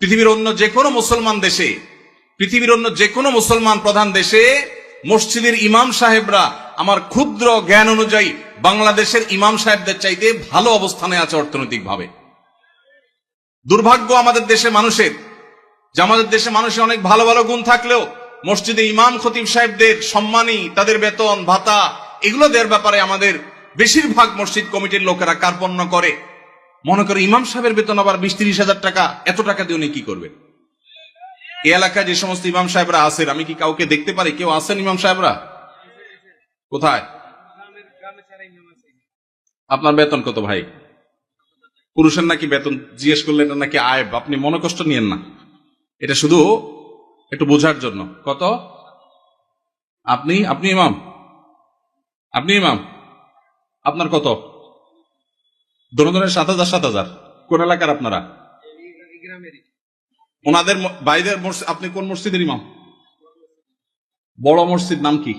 পৃথিবীর অন্য যে কোনো মুসলমান দেশে, পৃথিবীর অন্য যে কোনো মুসলমান প্রধান দেশে, মসজিদের ইমাম সাহেবরা আমার ক্ষুদ্র জ্ঞান অনুযায়ী বাংলাদেশের ইমাম সাহেবদের চাইতে ভালো অবস্থানে আছে অর্থনৈতিকভাবে। দুর্ভাগ্য আমাদের দেশে মানুষের, যে আমাদের দেশে মানুষের অনেক ভালো ভালো গুণ থাকলেও মসজিদে ইমাম খতিব সাহেবদের সম্মানী, তাদের বেতন, ভাতা, এগুলো দেওয়ার ব্যাপারে আমাদের বেশিরভাগ মসজিদ কমিটির লোকেরা কার্পণ্য করে। মনে করে ইমাম সাহেবের বেতন আবার বিশ তিরিশ হাজার টাকা, এত টাকা দিয়ে উনি কি করবে এই এলাকায় যে সমস্ত ইমাম সাহেবরা আছেন, আমি কি কাউকে দেখতে পারি? কেউ আছেন ইমাম সাহেবরা? কোথায়? আপনার বেতন কত ভাই? পুরুষের নাকি বেতন জিজ্ঞেস করলেন নাকি আয়ব আপনি মনে কষ্ট নিয়েন না। এটা শুধু একটু বোঝার জন্য। কত? আপনি? আপনি ইমাম? আপনি ইমাম? আপনার কত? দোনোদনের সাত হাজার সাত হাজার। কোন এলাকার আপনারা? ওনাদের মসজিদ, আপনি কোন মসজিদের ইমাম? বড় মসজিদ নাম কি?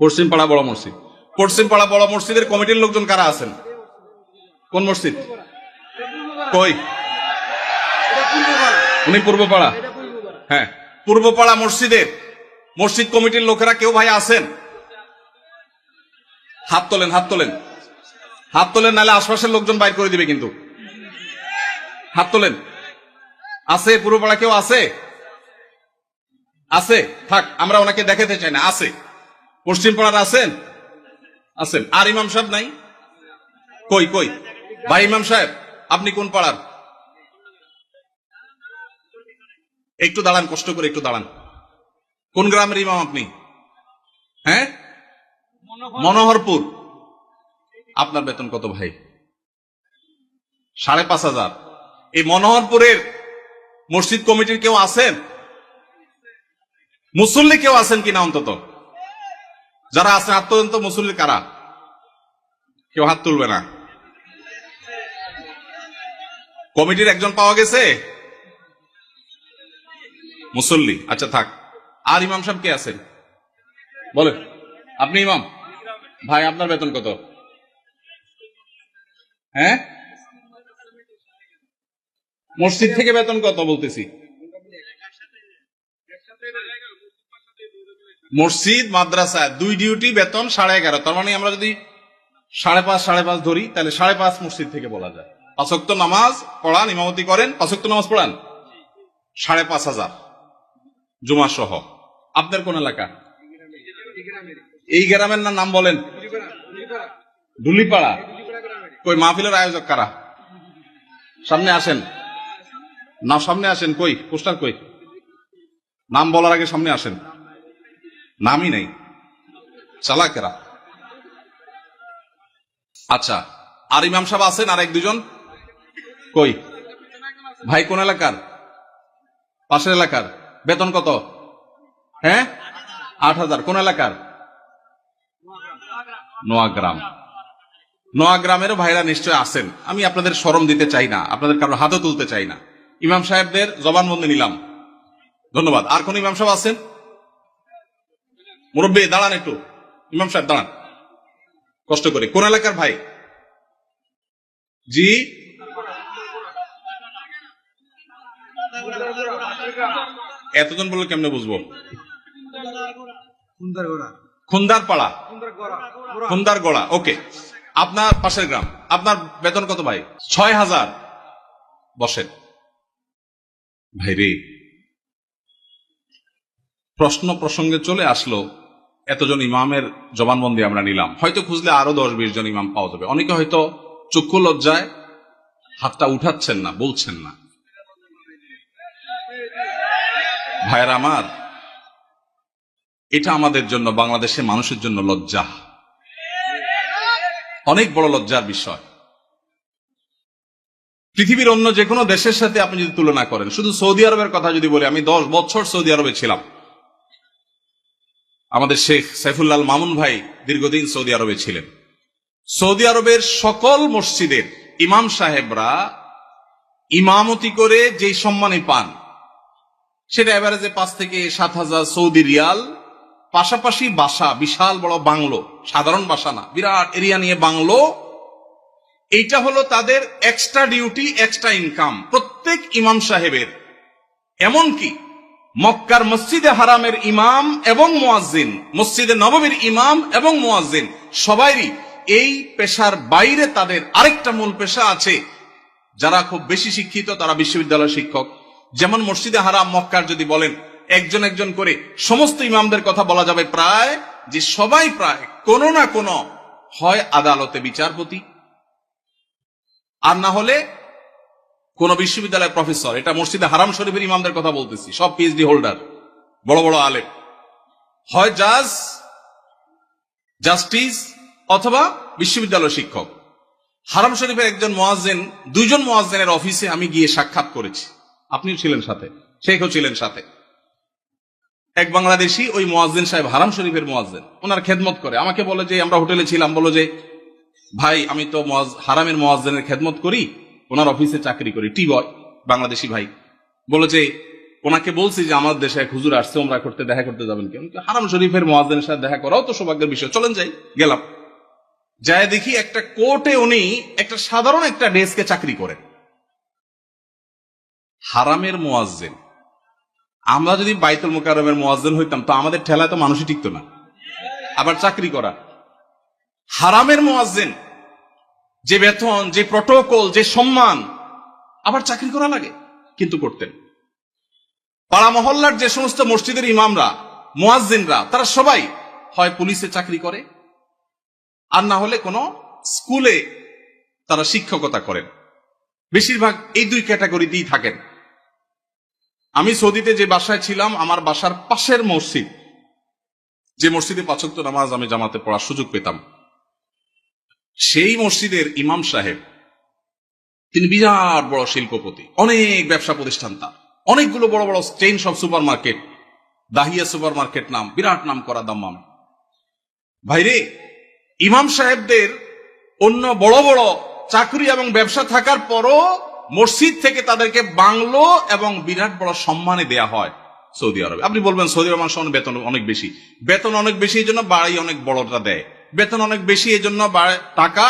পশ্চিম পাড়া বড় মসজিদ। পশ্চিম পাড়া বড় মসজিদের কমিটির লোকজন কারা আছেন? কোন মসজিদ? কই? উনি পূর্বপাড়া। হ্যাঁ পূর্বপাড়া মসজিদের, মসজিদ কমিটির লোকেরা কেউ ভাই আছেন? হাত তোলেন হাত তোলেন। হাত তোলেন নাহলে আশপাশের লোকজন বাইর করে দিবে কিন্তু। হাত তোলেন। আছে পূর্বপাড়া কেউ আছে? আছে। থাক আমরা ওনাকে দেখাতে চাই না। আছে। পশ্চিম পাড়ার আছেন? আছেন। আর ইমাম সাহেব নাই? কই কই? ভাই ইমাম সাহেব আপনি কোন পাড়ার? একটু দাঁড়ান কষ্ট করে একটু দাঁড়ান। কোন গ্রামের ইমাম আপনি? হ্যাঁ? মনোহরপুর। আপনার বেতন কত ভাই? সাড়ে পাঁচ হাজার। এই মনোহরপুরের মসজিদ কমিটির কেউ আছেন? মুসল্লি কেউ আছেন কিনা অন্তত? যারা আছেন হাত তোলেন তো মুসল্লি কারা? কেউ হাত তুলবে না। কমিটির একজন পাওয়া গেছে? মুসল্লি। আচ্ছা থাক। আর ইমাম সাহেব কে আছেন? বলেন। আপনি ইমাম? ভাই, আপনার বেতন কত? হ্যাঁ? মসজিদ থেকে বেতন কত বলতেছি? মসজিদ মাদ্রাসা দুই ডিউটি বেতন সাড়ে এগারো। তার মানে আমরা যদি সাড়ে পাঁচ সাড়ে পাঁচ ধরি তাহলে সাড়ে পাঁচ মসজিদ থেকে বলা যায়। পাঁচক্ত নামাজ পড়ান ইমামতি করেন পাঁচক্ত নামাজ পড়ান? সাড়ে পাঁচ হাজার জুমা সহ। আপনার কোন এলাকা? এই গ্রামের। না নাম বলেন? ডুলিপাড়া কই, মাহফিলের আয়োজক কারা? সামনে আসেন। না, সামনে আসেন, কই? পোস্টার কই? নাম বলার আগে সামনে আসেন। নামই নেই। চালাকেরা আচ্ছা আর ইমাম সাহেব আছেন আর এক দুজন? কই? ভাই, কোন এলাকার? পাশের এলাকার। বেতন কত? হ্যাঁ? আট হাজার। কোন এলাকার? নোয়াগ্রাম। নোয়াগ্রামেরও ভাইরা নিশ্চয় আছেন। আমি আপনাদের সরম দিতে চাই না আপনাদের কারও হাতও তুলতে চাই না। ইমাম সাহেবদের জবানবন্দি নিলাম। ধন্যবাদ। আর কোন ইমাম সাহেব আছেন? মুরব্বী দাঁড়ান একটু। ইমাম সাহেব দাঁড়ান। কষ্ট করে। কোন এলাকার ভাই? জি? এতজন বললে কেমনে বুঝব? খুন্দার পাড়া খুন্দার গড়া ওকে। আপনার পাশের গ্রাম, আপনার বেতন কত ভাই? ছয় হাজার। বসেন। ভাই রে, প্রশ্ন প্রসঙ্গে চলে আসলো, এতজন ইমামের জবানবন্দি আমরা নিলাম। হয়তো খুঁজলে আরও দশ বিশ জন ইমাম পাওয়া যাবে। অনেকে হয়তো চক্ষু লজ্জায় হাতটা উঠাচ্ছেন না, বলছেন না। ভাইয়ের আমার, এটা আমাদের জন্য, বাংলাদেশের মানুষের জন্য লজ্জা। অনেক বড় লজ্জার বিষয়। পৃথিবীর অন্য যে কোনো দেশের সাথে আপনি যদি তুলনা করেন, শুধু সৌদি আরবের কথা যদি বলি, আমি দশ বছর সৌদি আরবে ছিলাম। আমাদের শেখ সাইফুল্লাল মামুন ভাই দীর্ঘদিন সৌদি আরবে ছিলেন। সৌদি আরবের সকল মসজিদের ইমাম সাহেবরা ইমামতি করে যেই সম্মানে পান, সেটা এভারেজে পাঁচ থেকে সাত হাজার সৌদি রিয়াল পাশাপাশি বাসা, বিশাল বড় বাংলো, সাধারণ বাসা না, বিরাট এরিয়া নিয়ে বাংলো। এইটা হলো তাদের এক্সট্রা ডিউটি এক্সট্রা ইনকাম প্রত্যেক ইমাম সাহেবের। এমনকি মক্কার মসজিদে হারামের ইমাম এবং মোয়াজ্জিন, মসজিদে নবমীর ইমাম এবং মোয়াজ্জিন, সবাইরই এই পেশার বাইরে তাদের আরেকটা মূল পেশা আছে। যারা খুব বেশি শিক্ষিত, তারা বিশ্ববিদ্যালয় শিক্ষক। যেমন মসজিদে হারাম মক্কার যদি বলেন একজন একজন করে সমস্ত ইমামদের কথা বলা যাবে প্রায় যে সবাই প্রায় কোনো না কোনো হয় আদালতে বিচারপতি। আর না হলে কোন বিশ্ববিদ্যালয়ের প্রফেসর, এটা মসজিদে হারাম শরীফের ইমামদের কথা বলতেছি, সব পিএইচডি হোল্ডার বড় বড় আলেম। হয় জাজ, জাস্টিস অথবা বিশ্ববিদ্যালয় শিক্ষক। হারাম শরীফের একজন মোয়াজ্জেন, দুইজন মোয়াজ্জেনের অফিসে আমি গিয়ে সাক্ষাৎ করেছি। আপনিও ছিলেন সাথে, শেখও ছিলেন সাথে। এক বাংলাদেশি ওই মোয়াজ্জেন সাহেব হারাম শরীফের মোয়াজ্জেন ওনার খেদমত করে। আমাকে বলে যে আমরা হোটেলে ছিলাম। বলো যে ভাই আমি তো হারামের মোয়াজ্জেনের খেদমত করি ওনার অফিসে চাকরি করি। টি বয় বাংলাদেশি ভাই। বলে যে ওনাকে বলছি যে আমার দেশে এক হুজুর আসছে ওমরা করতে দেখা করতে যাবেন কি আমি বলি, হারাম শরীফের মোয়াজ্জেনের সাথে দেখা করাও তো সৌভাগ্যের বিষয়। চলেন যাই গেলাম। যায় দেখি একটা কোর্টে উনি একটা সাধারণ একটা ডেস্কে চাকরি করেন। হারামের মোয়াজ্জেন। আমরা যদি বাইতুল মোকারমের মোয়াজ্জেন হইতাম, তো আমাদের ঠেলায় তো মানুষই টিকতো না। আবার চাকরি করা। হারামের মোয়াজ্জেন, যে বেতন, যে প্রটোকল যে সম্মান, আবার চাকরি করা লাগে, কিন্তু করতেন। পাড়া মহল্লার যে সমস্ত মসজিদের ইমামরা, মোয়াজ্জিনরা, তারা সবাই হয় পুলিশে চাকরি করে, আর না হলে কোনো স্কুলে তারা শিক্ষকতা করেন। বেশিরভাগ এই দুই ক্যাটাগরিতেই থাকেন। আমি সৌদিতে যে বাসায় ছিলাম, আমার বাসার পাশের মসজিদ। যে মসজিদে পাচক নামাজ আমি জামাতে পড়ার সুযোগ পেতাম। সেই মসজিদের ইমাম সাহেব, তিনি বিরাট বড় শিল্পপতি, অনেক ব্যবসা প্রতিষ্ঠান তার। অনেকগুলো বড় বড় চেইন সব supermarket Dahiya supermarket নাম, বিরাট নাম করা দাম্মাম। ভাইরে, ইমাম সাহেবদের অন্য বড় বড় চাকরি এবং ব্যবসা থাকার পরও মসজিদ থেকে তাদেরকে বাংলো এবং বিরাট বড় সম্মানে দেয়া হয় সৌদি আরবে। আপনি বলবেন সৌদি আরব অনেক বেতন অনেক বেশি। বেতন অনেক বেশি এই জন্য বাড়ি অনেক বড়টা দেয়। বেতন অনেক বেশি এই জন্য টাকা,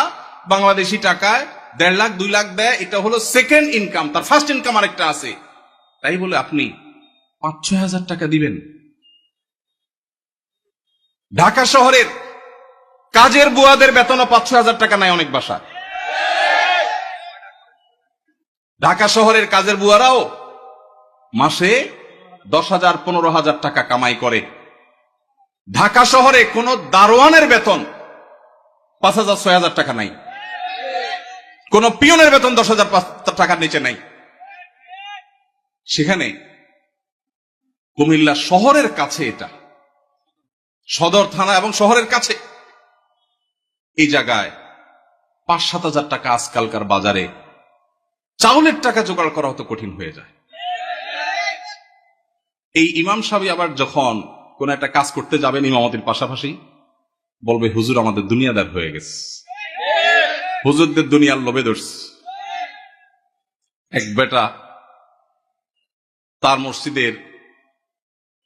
বাংলাদেশি টাকায় দেড় লাখ, দুই লাখ দেয়। এটা হলো সেকেন্ড ইনকাম তার ফার্স্ট ইনকাম আরেকটা আছে। তাই বলে আপনি পাঁচ ছয় হাজার টাকা দিবেন। ঢাকা শহরের কাজের বুয়াদের বেতনও পাঁচ ছয় হাজার টাকা নেয় অনেক বাসা ঢাকা শহরের কাজের বুয়ারাও মাসে দশ হাজার, পনেরো হাজার টাকা কামাই করে। ঢাকা শহরে কোন দারোয়ানের বেতন পাঁচ হাজার, ছয় হাজার টাকা নাই। কোন পিয়নের বেতন দশ হাজার টাকার নিচে নাই। সেখানে কুমিল্লা শহরের কাছে এটা। সদর থানা এবং শহরের কাছে। এই জায়গায় পাঁচ, সাত হাজার টাকা আজকালকার বাজারে চাউলের টাকা জোগাড় করা হতো কঠিন হয়ে যায়। এই ইমাম সাহেব আবার যখন কোন একটা কাজ করতে যাবেন ইমামতির পাশাপাশি, বলবে, হুজুর, আমাদের দুনিয়াদার হয়ে গেছে। হুজুরদের দুনিয়ার লোভে ধরছে। এক বেটা তার মসজিদের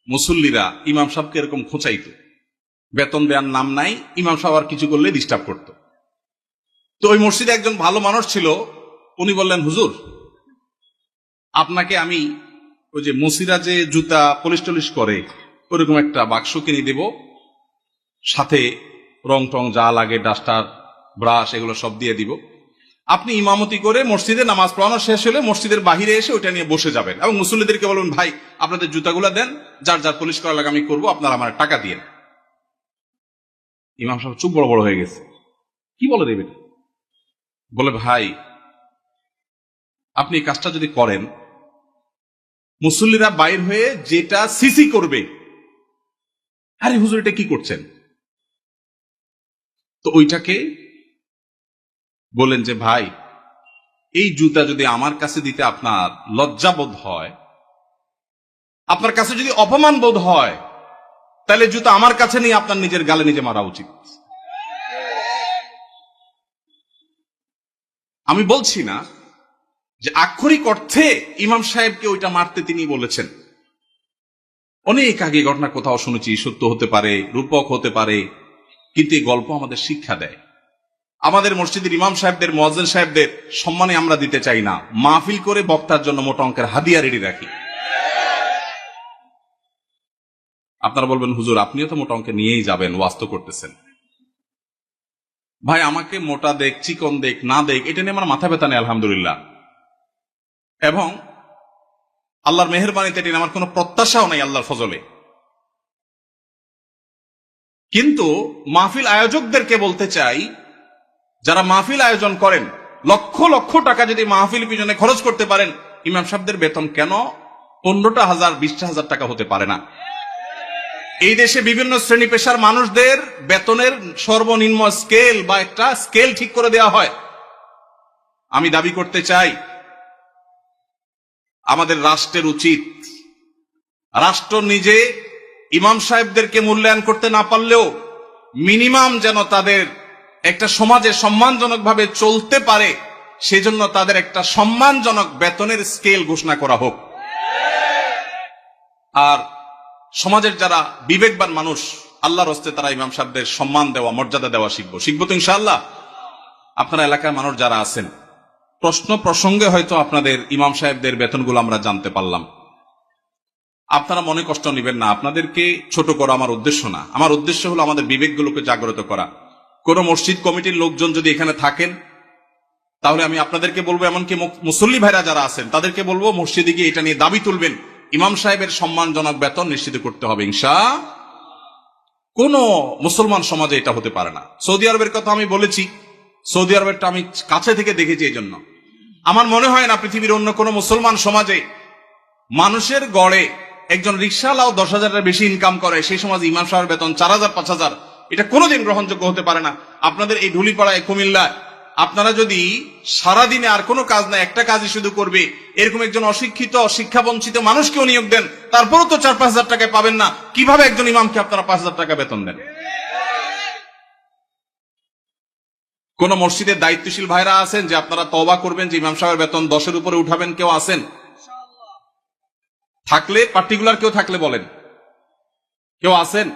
মুসল্লিরা ইমাম সাহেবকে এরকম খোঁচাইত। বেতন দেওয়ার নাম নাই, ইমাম সাহেব আর কিছু করলে ডিস্টার্ব করত। তো ওই মসজিদে একজন ভালো মানুষ ছিল উনি বললেন, হুজুর, আপনাকে আমি ওই যে মসিরা যে জুতা পলিশ টলিশ করে, ওরকম একটা বাক্স কিনে দেব। সাথে রং টং যা লাগে, ডাস্টার, ব্রাশ, এগুলো সব দিয়ে দিব। আপনি ইমামতি করে মসজিদে নামাজ পড়ানো শেষ হলে মসজিদের বাহিরে এসে ওইটা নিয়ে বসে যাবেন। এবং মুসল্লিদেরকে বলবেন ভাই, আপনাদের জুতাগুলো দেন, যার যার পলিশ করা লাগে আমি করব, আপনারা আমার টাকা দিয়ে ইমাম সাহেব চুপ বড় বড় হয়ে গেছে। কি বলে দেবেন বলে, ভাই আপনি এই কাজটা যদি করেন, মুসল্লিরা বাইর হয়ে যেটা সিসি করবে। আরে হুজুর, এটা কি করছেন? তো ওইটাকে বলেন যে, ভাই, এই জুতা যদি আমার কাছে দিতে আপনার লজ্জাবোধ হয়, আপনার কাছে যদি অপমান বোধ হয়, তাহলে জুতা আমার কাছে নিয়ে আপনার নিজের গালে নিজে মারা উচিত। আমি বলছি না যে আক্ষরিক অর্থে ইমাম সাহেবকে ওইটা মারতে তিনি বলেছেন। অনেক আগে ঘটনা কোথাও শুনেছি, সত্য হতে পারে, রূপক হতে পারে, কিন্তু এই গল্প আমাদের শিক্ষা দেয়। আমাদের মসজিদের ইমাম সাহেবদের, মোয়াজ্জেন সাহেবদের সম্মানে আমরা দিতে চাই না। মাহফিল করে বক্তার জন্য মোটা অঙ্কের হাদিয়া রেডি রাখি। আপনারা বলবেন, হুজুর, আপনিও তো মোটা অঙ্কে নিয়েই যাবেন, ওয়াস্ত করতেছেন। ভাই, আমাকে মোটা দেখ, চিকন দেখ, না দেখ, এটা নিয়ে আমার মাথা ব্যথা নেই, আলহামদুলিল্লাহ। এবং আল্লাহর মেহরবানিতে এটা আমার কোনো প্রত্যাশাও নাই আল্লাহর ফজলে। কিন্তু মাহফিল আয়োজকদেরকে বলতে চাই, যারা মাহফিল আয়োজন করেন, লক্ষ লক্ষ টাকা যদি মাহফিল পিছনে খরচ করতে পারেন, ইমাম সাহেবদের বেতন কেন পনেরোটা হাজার, বিশটা হাজার টাকা হতে পারে না? এই দেশে বিভিন্ন শ্রেণি পেশার মানুষদের বেতনের সর্বনিম্ন স্কেল বা একটা স্কেল ঠিক করে দেওয়া হয়। আমি দাবি করতে চাই আমাদের রাষ্ট্রের উচিত। রাষ্ট্র নিজে ইমাম সাহেবদেরকে মূল্যায়ন করতে না পারলেও মিনিমাম যেন তাদের একটা সমাজে সম্মানজনকভাবে চলতে পারে, সেজন্য তাদের একটা সম্মানজনক বেতনের স্কেল ঘোষণা করা হোক। আর সমাজের যারা বিবেকবান মানুষ, আল্লাহর হস্তে তারা ইমাম সাহেবদের সম্মান দেওয়া, মর্যাদা দেওয়া শিখব। শিখব তো ইনশাআল্লাহ। আপনার এলাকার মানুষ যারা আছেন প্রশ্ন প্রসঙ্গে হয়তো আপনাদের ইমাম সাহেবদের বেতনগুলো আমরা জানতে পারলাম। আপনারা মনে কষ্ট নেবেন না, আপনাদেরকে ছোট করা আমার উদ্দেশ্য না। আমার উদ্দেশ্য হলো আমাদের বিবেকগুলোকে জাগ্রত করা। কোন মসজিদ কমিটির লোকজন যদি এখানে থাকেন, তাহলে আমি আপনাদেরকে বলব, এমনকি মুসল্লি ভাইরা যারা আছেন, তাদেরকে বলব, মসজিদে গিয়ে এটা নিয়ে দাবি তুলবেন, ইমাম সাহেবের সম্মানজনক বেতন নিশ্চিত করতে হবে, ইনশা। কোন মুসলমান সমাজে এটা হতে পারে না। সৌদি আরবের কথা আমি বলেছি সৌদি আরবেরটা আমি কাছে থেকে দেখেছি এই জন্য আমার মনে হয় না পৃথিবীর অন্য কোনো মুসলমান সমাজে মানুষের গড়ে একজন রিক্সাওয়ালাও দশ হাজারের বেশি ইনকাম করে, সেই সমাজে ইমাম সাহেবের বেতন চার হাজার, পাঁচ হাজার, এটা কোনোদিন গ্রহণযোগ্য হতে পারে না। আপনাদের এই ঢুলিপাড়ায় কুমিল্লা আপনারা যদি সারাদিনে আর কোনো কাজ না, একটা কাজই শুধু করবে, এরকম একজন অশিক্ষিত শিক্ষা বঞ্চিত মানুষকেও নিয়োগ দেন, তারপরও তো চার, পাঁচ হাজার টাকায় পাবেন না, কীভাবে একজন ইমামকে আপনারা পাঁচ হাজার টাকা বেতন দেন? কোন মসজিদের দায়িত্বশীল ভাইরা আছেন যে আপনারা তবা করবেন যে ইমাম সাহেবের বেতন দশের উপরে উঠাবেন কেউ আছেন? থাকলে পার্টিকুলার কেউ থাকলে বলেন। কেউ আছেন?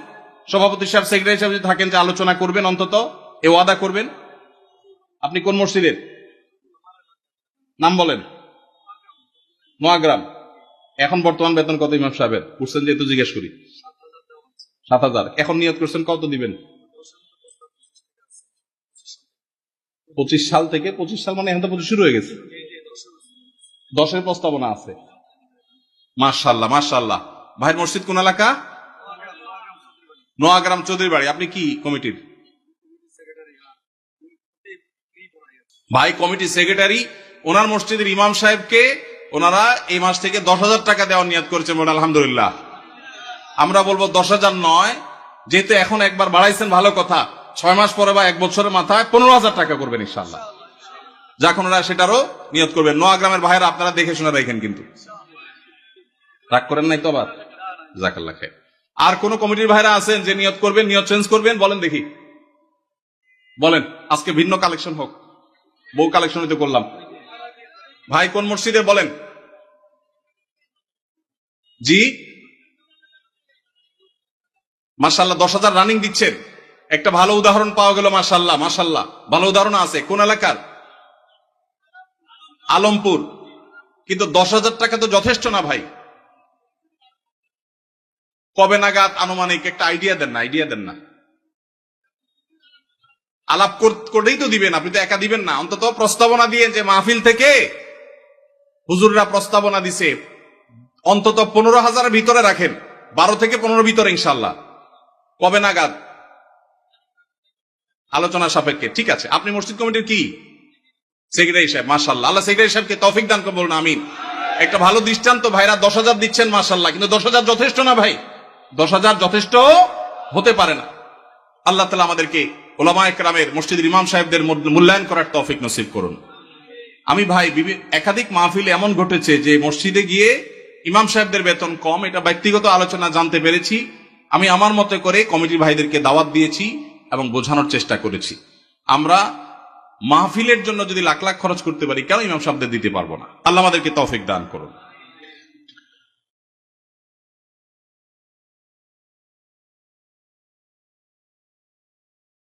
সভাপতি সাহেব সেক্রেটারি সাহেব যদি থাকেন যে আলোচনা করবেন অন্তত এ ওয়াদা করবেন? আপনি কোন মসজিদের? নাম বলেন। নোয়াগ্রাম। এখন বর্তমান বেতন কত ইমাম সাহেবের? করছেন যেহেতু জিজ্ঞেস করি। সাত হাজার। এখন নিয়ত করছেন কত দিবেন? পঁচিশ সাল থেকে পঁচিশ সাল মানে এখন তো পঁচিশ শুরু হয়ে গেছে। দশের প্রস্তাবনা আছে। মাশাল্লাহ মাশাল্লাহ ভাইয়ের মসজিদ কোন এলাকা? নোয়াগ্রাম চৌধুরী বাড়ি আপনি কি কমিটির? ভাই কমিটি সেক্রেটারি। ওনার মসজিদের ইমাম সাহেবকে ওনারা এই মাস থেকে দশ হাজার টাকা দেওয়ার নিয়াদ করেছেন বলে আলহামদুলিল্লাহ। আমরা বলব দশ হাজার নয় যেহেতু এখন একবার বাড়াইছেন ভালো কথা। ছয় মাস পরে বা এক বছরের মাথায় পনেরো হাজার টাকা করবেন ইনশাল্লাহ যখন ওরা সেটারও নিয়ত করবেন। নোয়াগ্রামের ভাইয়েরা আপনারা দেখে শুনে রাখেন কিন্তু। রাগ করেন নাই তো আবার? জাকাল্লা আর কোন কমিটির ভাইরা আছেন যে নিয়ত করবেন, নিয়ত চেঞ্জ করবেন? বলেন দেখি। বলেন, আজকে ভিন্ন কালেকশন হোক। বউ কালেকশন হইতে করলাম। ভাই কোন মসজিদে বলেন? জি। মাসাল্লাহ দশ হাজার রানিং দিচ্ছেন। একটা ভালো উদাহরণ পাওয়া গেল মাসাল্লাহ মাসাল্লাহ ভালো উদাহরণ আছে। কোন এলাকার? আলমপুর। কিন্তু দশ হাজার টাকা তো যথেষ্ট না ভাই। কবে নাগাদ আনুমানিক একটা আইডিয়া দেন না আইডিয়া দেন না। আলাপ কর- করেই তো দিবেন, আপনি তো একা দিবেন না। অন্তত প্রস্তাবনা দিয়ে যে মাহফিল থেকে হুজুররা প্রস্তাবনা দিছে, অন্তত পনেরো হাজারের ভিতরে রাখেন। বারো থেকে পনেরো ভিতরে ইনশাল্লাহ কবে নাগাদ? আলোচনা সাপেক্ষে। ঠিক আছে, আপনি মসজিদ কমিটির কি? সেক্রেটারি সাহেব মাসাল্লাহ আল্লাহ সেক্রেটারি সাহেবকে তৌফিক দান করব বলুন আমিন। একটা ভালো দৃষ্টান্ত, ভাইরা দশ হাজার দিচ্ছেন মাসাল্লাহ কিন্তু দশ হাজার যথেষ্ট না, ভাই? দশ হাজার যথেষ্ট হতে পারে না। আল্লাহ তালা আমাদেরকে ওলামা একরামের, মসজিদের ইমাম সাহেবদের মূল্যায়ন করার তৌফিক নসিব করুন। আমি ভাই একাধিক মাহফিল এমন ঘটেছে যে মসজিদে গিয়ে ইমাম সাহেবদের বেতন কম, এটা ব্যক্তিগত আলোচনা, জানতে পেরেছি। আমি আমার মতে করে কমিটির ভাইদেরকে দাওয়াত দিয়েছি। এবং বোঝানোর চেষ্টা করেছি। আমরা মাহফিলের জন্য যদি লাখ লাখ খরচ করতে পারি, কেন ইমাম সাহেবদের দিতে পারব না? আল্লাহ আমাদেরকে তফিক দান করুন।